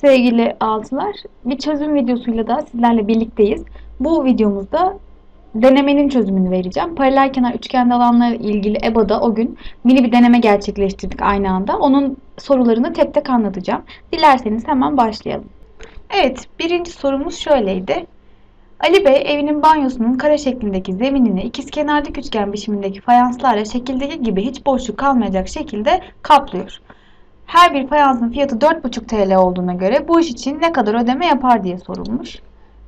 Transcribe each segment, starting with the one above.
Sevgili altılar, bir çözüm videosuyla da sizlerle birlikteyiz. Bu videomuzda denemenin çözümünü vereceğim. Paralel kenar üçgende alanlarla ilgili EBA'da o gün mini bir deneme gerçekleştirdik aynı anda. Onun sorularını tek tek anlatacağım. Dilerseniz hemen başlayalım. Evet, birinci sorumuz şöyleydi. Ali Bey evinin banyosunun kare şeklindeki zeminini ikizkenarlık üçgen biçimindeki fayanslarla şekildeki gibi hiç boşluk kalmayacak şekilde kaplıyor. Her bir fayansın fiyatı 4,5 TL olduğuna göre bu iş için ne kadar ödeme yapar diye sorulmuş.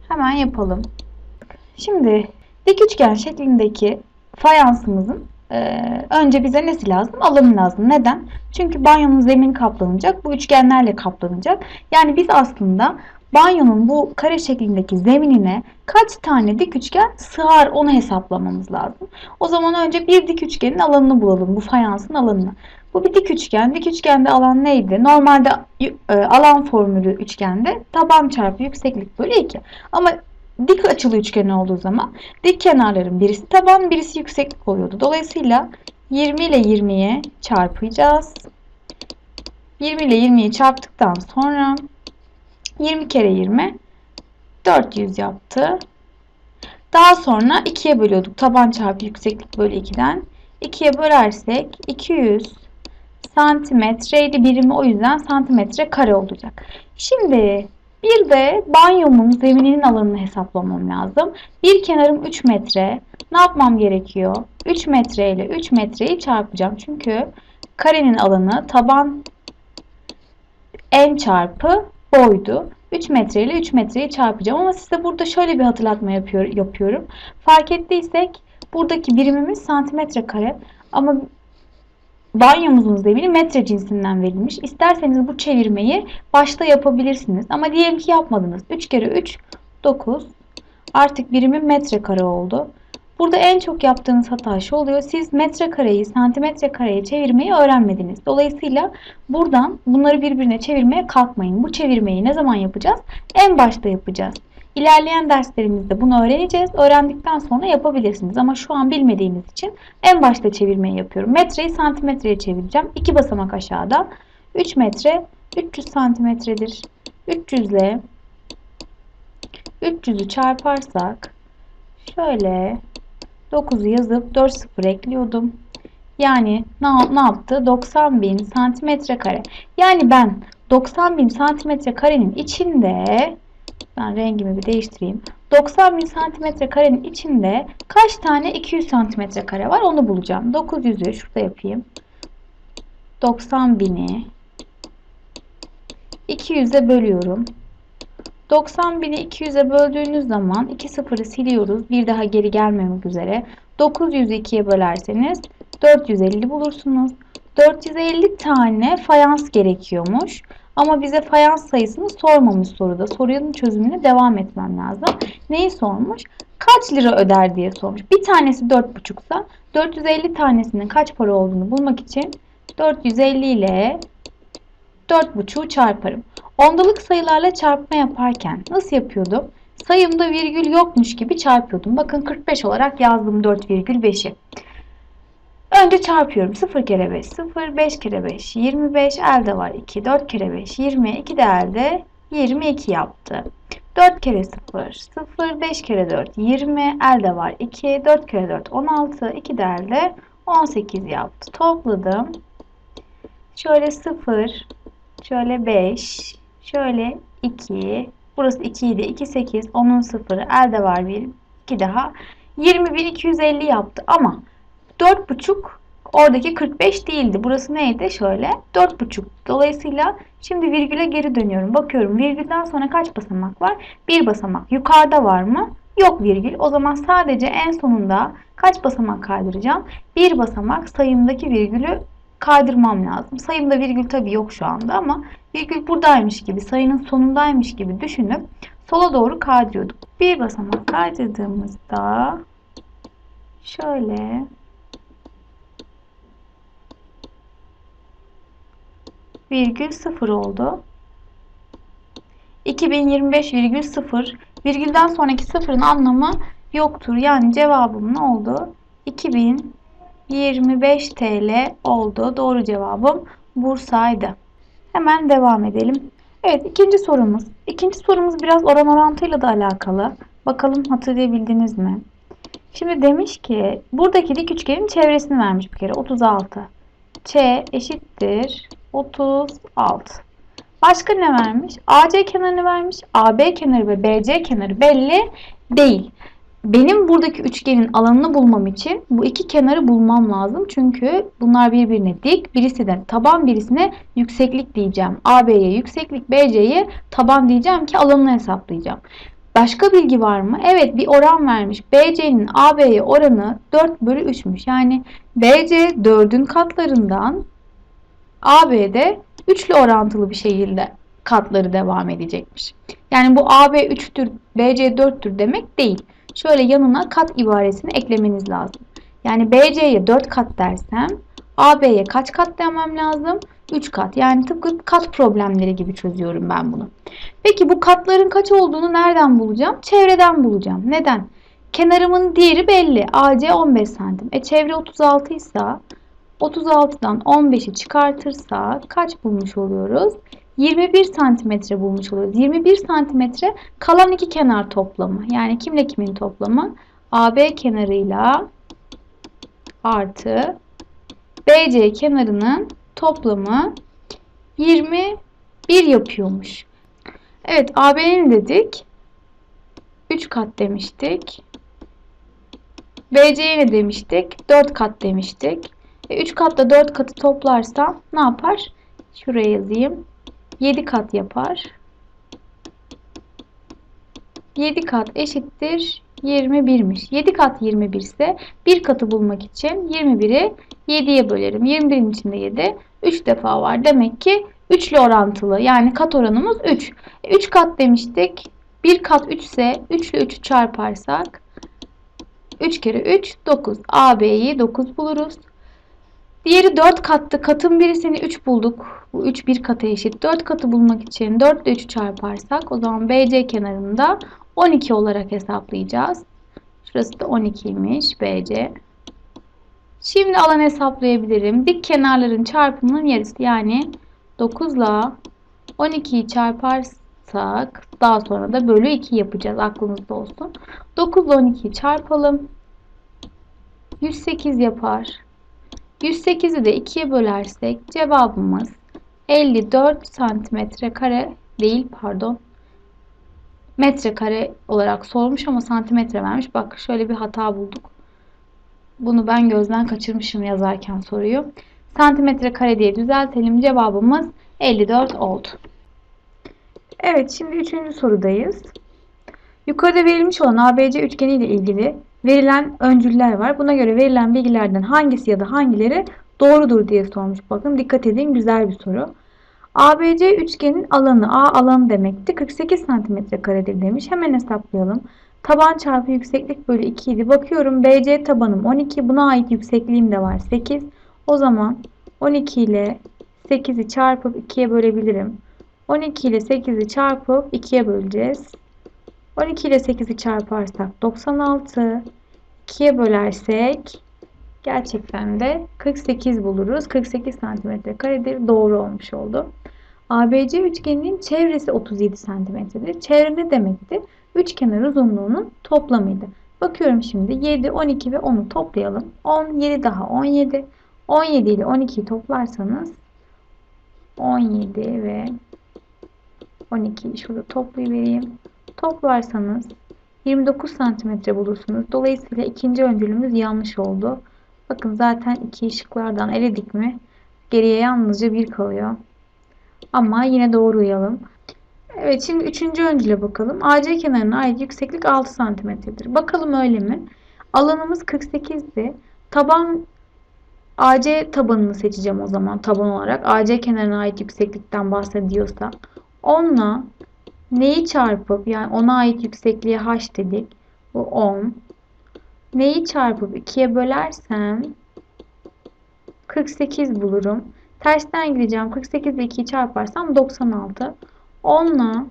Hemen yapalım. Şimdi dik üçgen şeklindeki fayansımızın e, önce bize nesi lazım? Alanı lazım. Neden? Çünkü banyonun zemini kaplanacak. Bu üçgenlerle kaplanacak. Yani biz aslında banyonun bu kare şeklindeki zeminine kaç tane dik üçgen sığar onu hesaplamamız lazım. O zaman önce bir dik üçgenin alanını bulalım. Bu fayansın alanını. Bu bir dik üçgen. Dik üçgende alan neydi? Normalde e, alan formülü üçgende taban çarpı yükseklik bölü 2. Ama dik açılı üçgen olduğu zaman dik kenarların birisi taban birisi yükseklik oluyordu. Dolayısıyla 20 ile 20'ye çarpacağız. 20 ile 20'yi çarptıktan sonra 20 kere 20 400 yaptı. Daha sonra 2'ye bölüyorduk. Taban çarpı yükseklik bölü 2'den. 2'ye bölersek 200 santimetreydi birimi o yüzden santimetre kare olacak. Şimdi bir de banyomun zemininin alanını hesaplamam lazım. Bir kenarım 3 metre. Ne yapmam gerekiyor? 3 metre ile 3 metreyi çarpacağım. Çünkü karenin alanı taban en çarpı boydu. 3 metre ile 3 metreyi çarpacağım. Ama size burada şöyle bir hatırlatma yapıyor, yapıyorum. Fark ettiysek buradaki birimimiz santimetre kare. Ama banyomuzun zemini metre cinsinden verilmiş. İsterseniz bu çevirmeyi başta yapabilirsiniz. Ama diyelim ki yapmadınız. 3 kere 3 9. Artık birimi metrekare oldu. Burada en çok yaptığınız hata şu oluyor. Siz metrekareyi santimetre kareye çevirmeyi öğrenmediniz. Dolayısıyla buradan bunları birbirine çevirmeye kalkmayın. Bu çevirmeyi ne zaman yapacağız? En başta yapacağız. İlerleyen derslerimizde bunu öğreneceğiz. Öğrendikten sonra yapabilirsiniz. Ama şu an bilmediğiniz için en başta çevirmeyi yapıyorum. Metreyi santimetreye çevireceğim. 2 basamak aşağıda. 3 metre 300 santimetredir. 300 ile 300'ü çarparsak şöyle 9'u yazıp 4 sıfır ekliyordum. Yani ne, ne yaptı? 90 bin santimetre kare. Yani ben 90 bin santimetre karenin içinde ben rengimi bir değiştireyim. 90 bin santimetre karenin içinde kaç tane 200 santimetre kare var onu bulacağım. 900'ü şurada yapayım. 90 bini 200'e bölüyorum. 90 bini 200'e böldüğünüz zaman 2 sıfırı siliyoruz. Bir daha geri gelmemek üzere. 900'ü 2'ye bölerseniz 450 bulursunuz. 450 tane fayans gerekiyormuş. Ama bize fayans sayısını sormamış soruda. Sorunun çözümüne devam etmem lazım. Neyi sormuş? Kaç lira öder diye sormuş. Bir tanesi 4,5 ise 450 tanesinin kaç para olduğunu bulmak için 450 ile 4,5'u çarparım. Ondalık sayılarla çarpma yaparken nasıl yapıyordum? Sayımda virgül yokmuş gibi çarpıyordum. Bakın 45 olarak yazdım 4,5'i. Önce çarpıyorum. 0 kere 5, 0, 5 kere 5, 25, elde var 2, 4 kere 5, 20, 2 de elde 22 yaptı. 4 kere 0, 0, 5 kere 4, 20, elde var 2, 4 kere 4, 16, 2 de elde 18 yaptı. Topladım. Şöyle 0, şöyle 5, şöyle 2, burası 2 idi, 2, 8, 10'un 0'ı, elde var 1, 2 daha. 20.250 yaptı ama 4,5 oradaki 45 değildi. Burası neydi? Şöyle 4,5. Dolayısıyla şimdi virgüle geri dönüyorum. Bakıyorum virgülden sonra kaç basamak var? Bir basamak. Yukarıda var mı? Yok virgül. O zaman sadece en sonunda kaç basamak kaydıracağım? Bir basamak sayımdaki virgülü kaydırmam lazım. Sayımda virgül tabii yok şu anda ama virgül buradaymış gibi, sayının sonundaymış gibi düşünüp sola doğru kaydırıyorduk. Bir basamak kaydırdığımızda şöyle virgül 0 oldu. 2025 virgül 0 virgülden sonraki sıfırın anlamı yoktur. Yani cevabım ne oldu? 2025 TL oldu. Doğru cevabım Bursa'ydı. Hemen devam edelim. Evet ikinci sorumuz. İkinci sorumuz biraz oran orantıyla da alakalı. Bakalım hatırlayabildiniz mi? Şimdi demiş ki buradaki dik üçgenin çevresini vermiş bir kere 36. Ç eşittir 36. Başka ne vermiş? AC kenarını vermiş. AB kenarı ve BC kenarı belli değil. Benim buradaki üçgenin alanını bulmam için bu iki kenarı bulmam lazım. Çünkü bunlar birbirine dik. Birisi de taban birisine yükseklik diyeceğim. AB'ye yükseklik, BC'ye taban diyeceğim ki alanını hesaplayacağım. Başka bilgi var mı? Evet bir oran vermiş. BC'nin AB'ye oranı 4 bölü 3'müş. Yani BC 4'ün katlarından AB'de üçlü orantılı bir şekilde katları devam edecekmiş. Yani bu AB 3'tür, BC 4'tür demek değil. Şöyle yanına kat ibaresini eklemeniz lazım. Yani BC'ye 4 kat dersem AB'ye kaç kat demem lazım? 3 kat. Yani tıpkı kat problemleri gibi çözüyorum ben bunu. Peki bu katların kaç olduğunu nereden bulacağım? Çevreden bulacağım. Neden? Kenarımın diğeri belli. AC 15 santim. E çevre 36 ise 36'dan 15'i çıkartırsak kaç bulmuş oluyoruz? 21 santimetre bulmuş oluyoruz. 21 santimetre kalan iki kenar toplamı. Yani kimle kimin toplamı? AB kenarıyla artı BC kenarının toplamı 21 yapıyormuş. Evet AB'nin dedik. 3 kat demiştik. BC'ye ne demiştik? 4 kat demiştik. E, 3 katla 4 katı toplarsam ne yapar? Şuraya yazayım. 7 kat yapar. 7 kat eşittir 21'miş. 7 kat 21 ise bir katı bulmak için 21'i 7'ye bölerim. 21'in içinde 7. 3 defa var. Demek ki üçlü orantılı. Yani kat oranımız 3. 3 e, kat demiştik. Bir kat 3 ise 3 ile 3'ü çarparsak 3 kere 3 9. AB'yi 9 buluruz. Diğeri 4 kattı. Katın birisini 3 bulduk. Bu 3 bir kata eşit. 4 katı bulmak için 4 ile 3'ü çarparsak o zaman BC kenarında 12 olarak hesaplayacağız. Şurası da 12'ymiş BC. Şimdi alan hesaplayabilirim. Dik kenarların çarpımının yarısı yani 9 ile 12'yi çarparsak daha sonra da bölü 2 yapacağız. Aklınızda olsun. 9 ile 12'yi çarpalım. 108 yapar. 108'i de 2'ye bölersek cevabımız 54 santimetre kare değil pardon metrekare olarak sormuş ama santimetre vermiş. Bak şöyle bir hata bulduk. Bunu ben gözden kaçırmışım yazarken soruyu. Santimetre kare diye düzeltelim. Cevabımız 54 oldu. Evet şimdi üçüncü sorudayız. Yukarıda verilmiş olan ABC üçgeni ile ilgili verilen öncüller var. Buna göre verilen bilgilerden hangisi ya da hangileri doğrudur diye sormuş. Bakın dikkat edin güzel bir soru. ABC üçgenin alanı A alanı demekti. 48 santimetre karedir demiş. Hemen hesaplayalım. Taban çarpı yükseklik bölü 2 idi. Bakıyorum BC tabanım 12. Buna ait yüksekliğim de var 8. O zaman 12 ile 8'i çarpıp 2'ye bölebilirim. 12 ile 8'i çarpıp 2'ye böleceğiz. 12 ile 8'i çarparsak 96. 2'ye bölersek gerçekten de 48 buluruz. 48 santimetre karedir. Doğru olmuş oldu. ABC üçgeninin çevresi 37 santimetredir. Çevre ne demekti? Üçkenar uzunluğunun toplamıydı. Bakıyorum şimdi 7, 12 ve 10'u toplayalım. 10, 7 daha 17. 17 ile 12'yi toplarsanız 17 ve 12'yi şurada toplayıvereyim. Toplarsanız 29 santimetre bulursunuz. Dolayısıyla ikinci öncülümüz yanlış oldu. Bakın zaten iki ışıklardan eledik mi geriye yalnızca bir kalıyor. Ama yine doğru uyalım. Evet şimdi üçüncü öncüle bakalım. AC kenarına ait yükseklik 6 santimetredir. Bakalım öyle mi? Alanımız 48'di. Taban AC tabanını seçeceğim o zaman taban olarak. AC kenarına ait yükseklikten bahsediyorsa 10'la neyi çarpıp yani ona ait yüksekliğe h dedik. Bu 10. Neyi çarpıp 2'ye bölersem 48 bulurum. Tersten gideceğim. 48 ile 2'yi çarparsam 96. 10 ile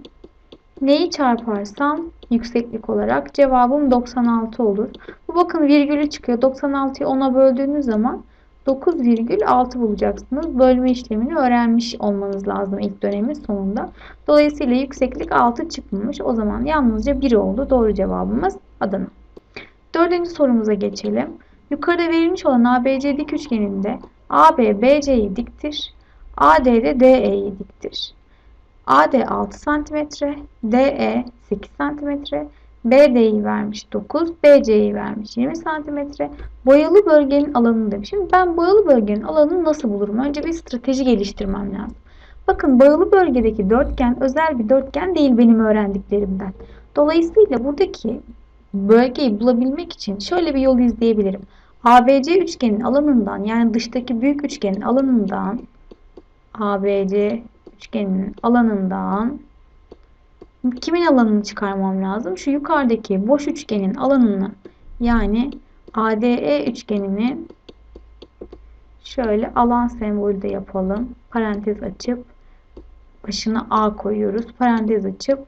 neyi çarparsam yükseklik olarak cevabım 96 olur. Bu bakın virgülü çıkıyor. 96'yı 10'a böldüğünüz zaman 9,6 bulacaksınız. Bölme işlemini öğrenmiş olmanız lazım ilk dönemin sonunda. Dolayısıyla yükseklik 6 çıkmamış. O zaman yalnızca 1 oldu. Doğru cevabımız Adana. Dördüncü sorumuza geçelim. Yukarıda verilmiş olan ABC dik üçgeninde AB BC'yi diktir. AD de DE'yi diktir. AD 6 cm, DE 8 cm, BD'yi vermiş 9, BC'yi vermiş 20 cm. Boyalı bölgenin alanını demiş. Şimdi ben boyalı bölgenin alanını nasıl bulurum? Önce bir strateji geliştirmem lazım. Bakın boyalı bölgedeki dörtgen özel bir dörtgen değil benim öğrendiklerimden. Dolayısıyla buradaki bölgeyi bulabilmek için şöyle bir yol izleyebilirim. ABC üçgenin alanından yani dıştaki büyük üçgenin alanından ABC üçgenin alanından kimin alanını çıkarmam lazım? Şu yukarıdaki boş üçgenin alanını yani ADE üçgeninin şöyle alan sembolü de yapalım. Parantez açıp başına A koyuyoruz. Parantez açıp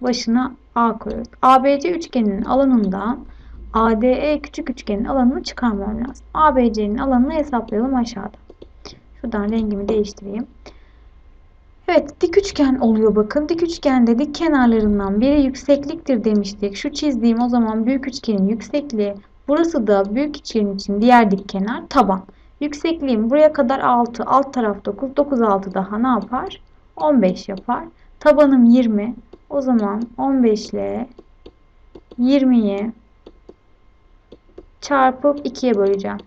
başına A koyuyoruz. ABC üçgeninin alanından ADE küçük üçgenin alanını çıkarmam lazım. ABC'nin alanını hesaplayalım aşağıda. Şuradan rengimi değiştireyim. Evet dik üçgen oluyor bakın. Dik üçgende dik kenarlarından biri yüksekliktir demiştik. Şu çizdiğim o zaman büyük üçgenin yüksekliği. Burası da büyük üçgen için diğer dik kenar taban. Yüksekliğim buraya kadar 6. Alt taraf 9. 9 6 daha ne yapar? 15 yapar. Tabanım 20. O zaman 15 ile 20'yi çarpıp 2'ye böleceğim.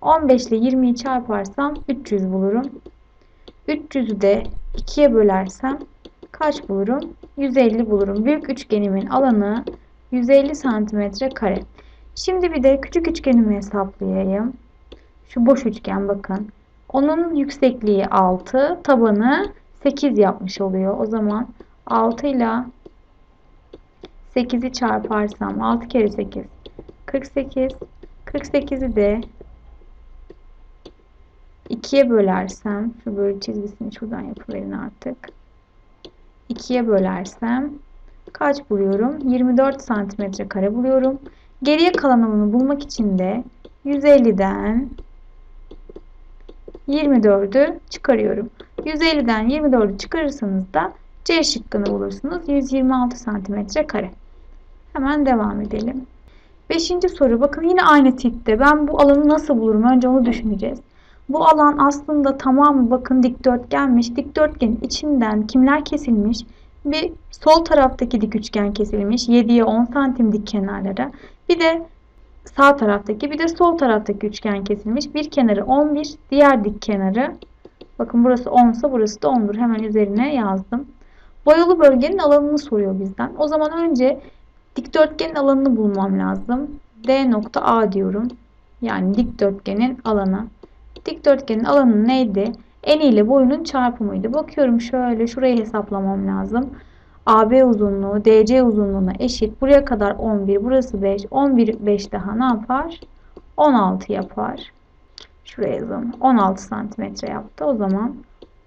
15 ile 20'yi çarparsam 300 bulurum. 300'ü de 2'ye bölersem kaç bulurum? 150 bulurum. Büyük üçgenimin alanı 150 santimetre kare. Şimdi bir de küçük üçgenimi hesaplayayım. Şu boş üçgen bakın. Onun yüksekliği 6, tabanı 8 yapmış oluyor. O zaman 6 ile 8'i çarparsam 6 kere 8 48 48'i de 2'ye bölersem şu böyle çizgisini şuradan yapıverin artık. 2'ye bölersem kaç buluyorum? 24 santimetre kare buluyorum. Geriye kalan alanı bulmak için de 150'den 24'ü çıkarıyorum. 150'den 24'ü çıkarırsanız da C şıkkını bulursunuz. 126 santimetre kare. Hemen devam edelim. Beşinci soru. Bakın yine aynı tipte. Ben bu alanı nasıl bulurum? Önce onu düşüneceğiz. Bu alan aslında tamamı bakın dikdörtgenmiş. Dikdörtgenin içinden kimler kesilmiş? Bir sol taraftaki dik üçgen kesilmiş. 7'ye 10 santim dik kenarlara. Bir de sağ taraftaki bir de sol taraftaki üçgen kesilmiş. Bir kenarı 11, diğer dik kenarı bakın burası 10 ise burası da 10'dur. Hemen üzerine yazdım. Boyalı bölgenin alanını soruyor bizden. O zaman önce dikdörtgenin alanını bulmam lazım. D nokta A diyorum. Yani dikdörtgenin alanı. Dikdörtgenin alanı neydi? Eni ile boyunun çarpımıydı. Bakıyorum şöyle şurayı hesaplamam lazım. AB uzunluğu DC uzunluğuna eşit. Buraya kadar 11. Burası 5. 11 5 daha ne yapar? 16 yapar. Şuraya yazalım. 16 santimetre yaptı. O zaman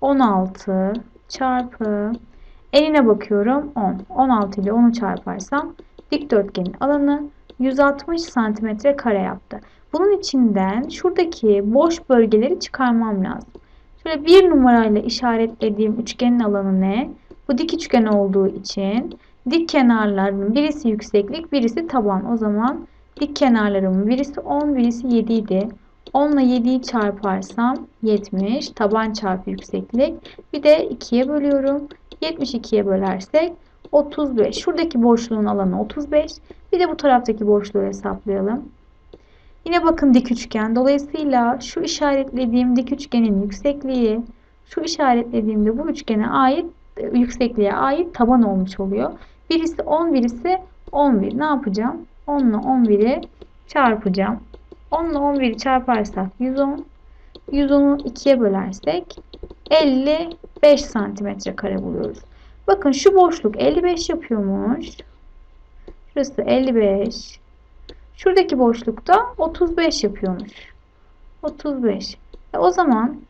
16 çarpı enine bakıyorum 10. 16 ile 10'u çarparsam dikdörtgenin alanı 160 santimetre kare yaptı. Bunun içinden şuradaki boş bölgeleri çıkarmam lazım. Şöyle bir numarayla işaretlediğim üçgenin alanı ne? Bu dik üçgen olduğu için dik kenarların birisi yükseklik, birisi taban. O zaman dik kenarlarımın birisi 10, birisi 7 idi. 10 ile 7'yi çarparsam 70. Taban çarpı yükseklik. Bir de 2'ye bölüyorum. 72'ye bölersek 35. Şuradaki boşluğun alanı 35. Bir de bu taraftaki boşluğu hesaplayalım. Yine bakın dik üçgen. Dolayısıyla şu işaretlediğim dik üçgenin yüksekliği şu işaretlediğimde bu üçgene ait yüksekliğe ait taban olmuş oluyor. Birisi 10 birisi 11. Ne yapacağım? 10 ile 11'i çarpacağım. 10 ile 11'i çarparsak 110. 110'u 2'ye bölersek 55 santimetre kare buluyoruz. Bakın şu boşluk 55 yapıyormuş. Şurası 55. Şuradaki boşlukta 35 yapıyormuş. 35. E o zaman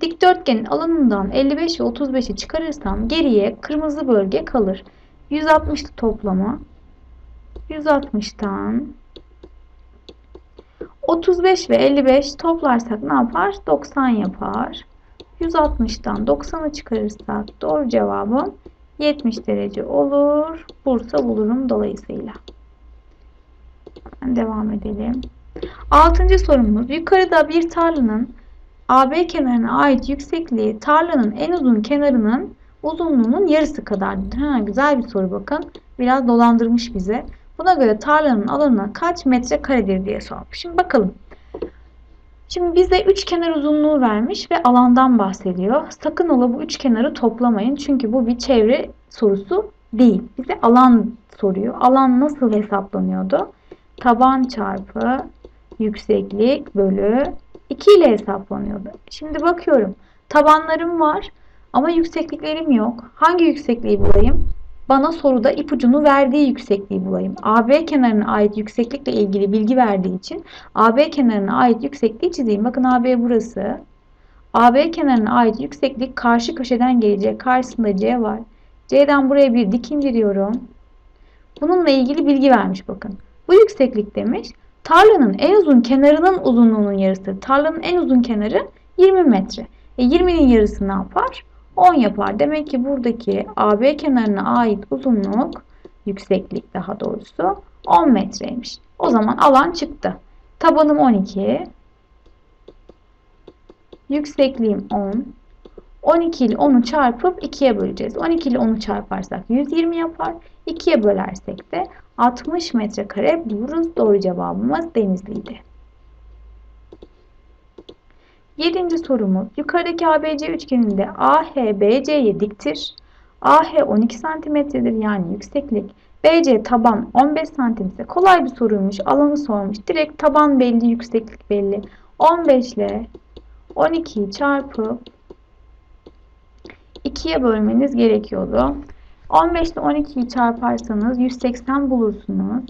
dikdörtgenin alanından 55 ve 35'i çıkarırsam geriye kırmızı bölge kalır. 160 toplama 160'tan 35 ve 55 toplarsak ne yapar? 90 yapar. 160'tan 90'ı çıkarırsak doğru cevabım 70 derece olur. Bursa bulurum dolayısıyla. Devam edelim. Altıncı sorumuz. Yukarıda bir tarlanın AB kenarına ait yüksekliği tarlanın en uzun kenarının uzunluğunun yarısı kadardır. Ha, güzel bir soru bakın. Biraz dolandırmış bize. Buna göre tarlanın alanı kaç metre karedir diye sormuş. Şimdi bakalım. Şimdi bize üç kenar uzunluğu vermiş ve alandan bahsediyor. Sakın ola bu üç kenarı toplamayın. Çünkü bu bir çevre sorusu değil. Bize alan soruyor. Alan nasıl hesaplanıyordu? Taban çarpı yükseklik bölü 2 ile hesaplanıyordu. Şimdi bakıyorum. Tabanlarım var ama yüksekliklerim yok. Hangi yüksekliği bulayım? Bana soruda ipucunu verdiği yüksekliği bulayım. AB kenarına ait yükseklikle ilgili bilgi verdiği için AB kenarına ait yüksekliği çizeyim. Bakın AB burası. AB kenarına ait yükseklik karşı köşeden gelecek. Karşısında C var. C'den buraya bir dik indiriyorum. Bununla ilgili bilgi vermiş bakın. Bu yükseklik demiş. Tarlanın en uzun kenarının uzunluğunun yarısı. Tarlanın en uzun kenarı 20 metre. E 20'nin yarısı ne yapar? 10 yapar. Demek ki buradaki AB kenarına ait uzunluk, yükseklik daha doğrusu 10 metreymiş. O zaman alan çıktı. Tabanım 12. Yüksekliğim 10. 12 ile 10'u çarpıp 2'ye böleceğiz. 12 ile 10'u çarparsak 120 yapar. 2'ye bölersek de 60 metrekare buluruz. Doğru cevabımız Denizli'ydi. Yedinci sorumuz. Yukarıdaki ABC üçgeninde AH BC'ye diktir. AH 12 cm'dir yani yükseklik. BC taban 15 cm ise kolay bir soruymuş. Alanı sormuş. Direkt taban belli, yükseklik belli. 15 ile 12'yi çarpıp 2'ye bölmeniz gerekiyordu. 15 ile 12'yi çarparsanız 180 bulursunuz.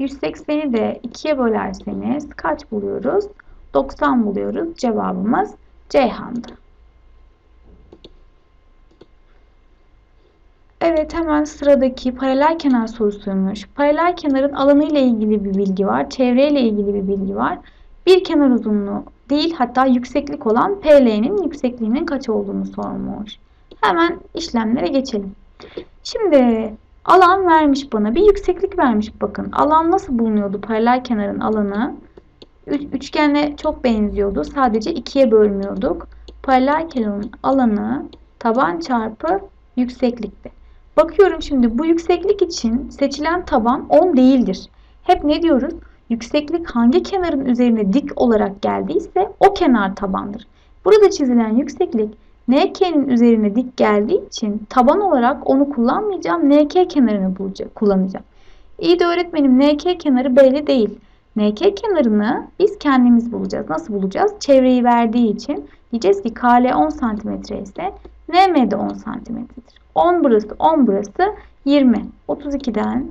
180'i de 2'ye bölerseniz kaç buluyoruz? 90 buluyoruz. Cevabımız Ceyhan'dı. Evet hemen sıradaki paralel kenar sorusuymuş. Paralel kenarın alanı ile ilgili bir bilgi var. Çevre ile ilgili bir bilgi var. Bir kenar uzunluğu değil hatta yükseklik olan PL'nin yüksekliğinin kaç olduğunu sormuş. Hemen işlemlere geçelim. Şimdi alan vermiş bana. Bir yükseklik vermiş bakın. Alan nasıl bulunuyordu paralel kenarın alanı? Üçgenle çok benziyordu. Sadece ikiye bölmüyorduk. Paralel alanı taban çarpı yükseklikti. Bakıyorum şimdi bu yükseklik için seçilen taban 10 değildir. Hep ne diyoruz? Yükseklik hangi kenarın üzerine dik olarak geldiyse o kenar tabandır. Burada çizilen yükseklik NK'nin üzerine dik geldiği için taban olarak onu kullanmayacağım. NK kenarını bulacağım, kullanacağım. İyi de öğretmenim NK kenarı belli değil. NK kenarını biz kendimiz bulacağız. Nasıl bulacağız? Çevreyi verdiği için diyeceğiz ki KL 10 cm ise NM de 10 cm'dir. 10 burası, 10 burası 20. 32'den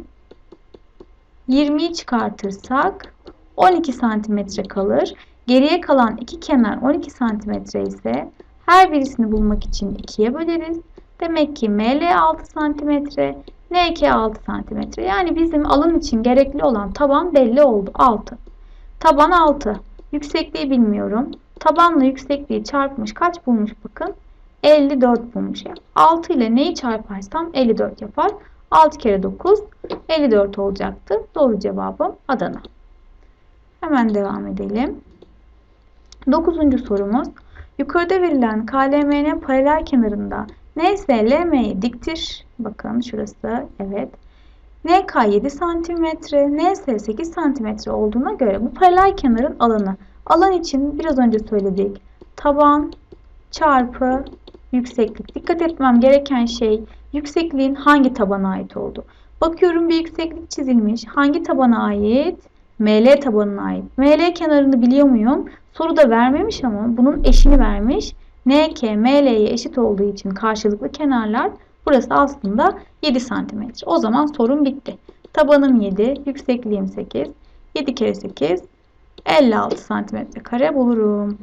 20'yi çıkartırsak 12 cm kalır. Geriye kalan iki kenar 12 cm ise her birisini bulmak için 2'ye böleriz. Demek ki ML 6 cm, NK 6 cm. Yani bizim alan için gerekli olan taban belli oldu. 6. Taban 6. Yüksekliği bilmiyorum. Tabanla yüksekliği çarpmış. Kaç bulmuş bakın. 54 bulmuş. Yani 6 ile neyi çarparsam 54 yapar. 6 kere 9 54 olacaktı. Doğru cevabım Adana. Hemen devam edelim. 9. sorumuz. Yukarıda verilen KLM'nin paralel kenarında NS LM'ye diktir. Bakın şurası evet. NK 7 cm, NS 8 cm olduğuna göre bu paralel kenarın alanı. Alan için biraz önce söyledik. Taban çarpı yükseklik. Dikkat etmem gereken şey yüksekliğin hangi tabana ait olduğu. Bakıyorum bir yükseklik çizilmiş. Hangi tabana ait? ML tabanına ait. ML kenarını biliyor muyum? Soruda vermemiş ama bunun eşini vermiş. NK ML'ye eşit olduğu için karşılıklı kenarlar burası aslında 7 cm. O zaman sorun bitti. Tabanım 7, yüksekliğim 8. 7 kere 8 56 cm kare bulurum.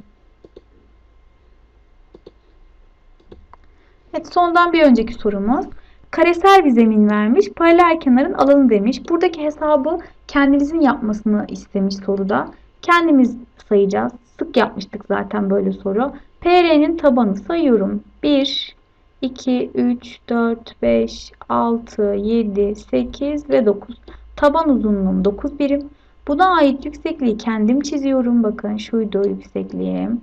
Evet sondan bir önceki sorumuz. Karesel bir zemin vermiş. Paralel kenarın alanı demiş. Buradaki hesabı kendinizin yapmasını istemiş soruda. Kendimiz sayacağız. Sık yapmıştık zaten böyle soru. PR'nin tabanı sayıyorum. 1, 2, 3, 4, 5, 6, 7, 8 ve 9. Taban uzunluğum 9 birim. Buna ait yüksekliği kendim çiziyorum. Bakın şuydu yüksekliğim.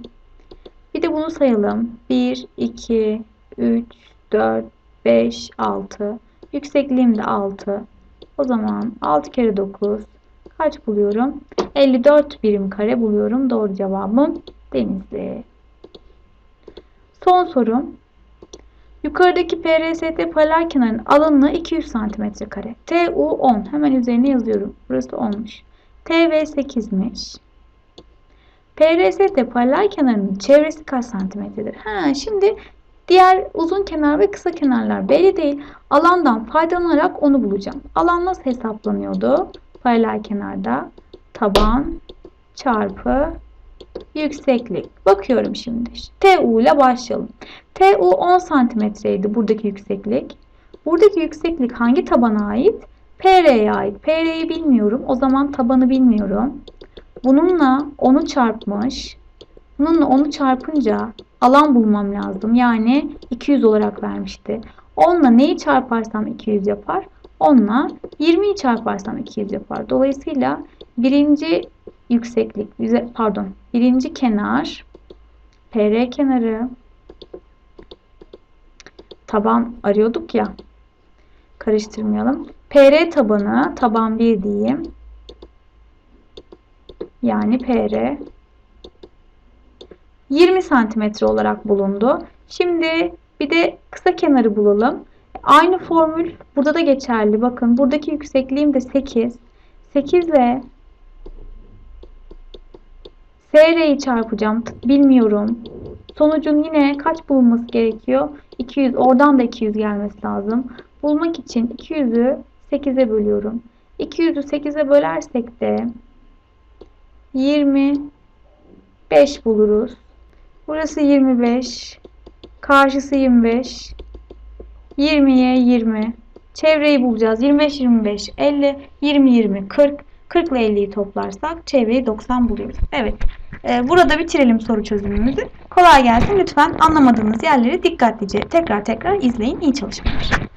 Bir de bunu sayalım. 1, 2, 3, 4, 5, 6. Yüksekliğim de 6. O zaman 6 kere 9 kaç buluyorum? 54 birim kare buluyorum. Doğru cevabım Denizli. Son sorum. Yukarıdaki PRST paralel kenarın alanı 200 cm kare. TU 10. Hemen üzerine yazıyorum. Burası 10'muş. TV 8'miş. PRST paralel kenarının çevresi kaç santimetredir? Ha, şimdi diğer uzun kenar ve kısa kenarlar belli değil. Alandan faydalanarak onu bulacağım. Alan nasıl hesaplanıyordu? Paralel kenarda taban çarpı yükseklik. Bakıyorum şimdi. TU ile başlayalım. TU 10 santimetreydi buradaki yükseklik. Buradaki yükseklik hangi tabana ait? PR'ye ait. PR'yi bilmiyorum. O zaman tabanı bilmiyorum. Bununla onu çarpmış. Bununla onu çarpınca alan bulmam lazım. Yani 200 olarak vermişti. 10'la neyi çarparsam 200 yapar? 10'la 20'yi çarparsam 200 yapar. Dolayısıyla birinci yükseklik, pardon, birinci kenar, PR kenarı, taban arıyorduk ya, karıştırmayalım. PR tabanı, taban 1 diyeyim. Yani PR 20 santimetre olarak bulundu. Şimdi bir de kısa kenarı bulalım. Aynı formül burada da geçerli. Bakın buradaki yüksekliğim de 8. 8 ile SR'yi çarpacağım. Bilmiyorum. Sonucun yine kaç bulunması gerekiyor? 200. Oradan da 200 gelmesi lazım. Bulmak için 200'ü 8'e bölüyorum. 200'ü 8'e bölersek de 25 buluruz. Burası 25. Karşısı 25. 20'ye 20. Çevreyi bulacağız. 25, 25, 50, 20, 20, 40. 40 ile 50'yi toplarsak çevreyi 90 buluyoruz. Evet. Ee, burada bitirelim soru çözümümüzü. Kolay gelsin. Lütfen anlamadığınız yerleri dikkatlice tekrar tekrar izleyin. İyi çalışmalar.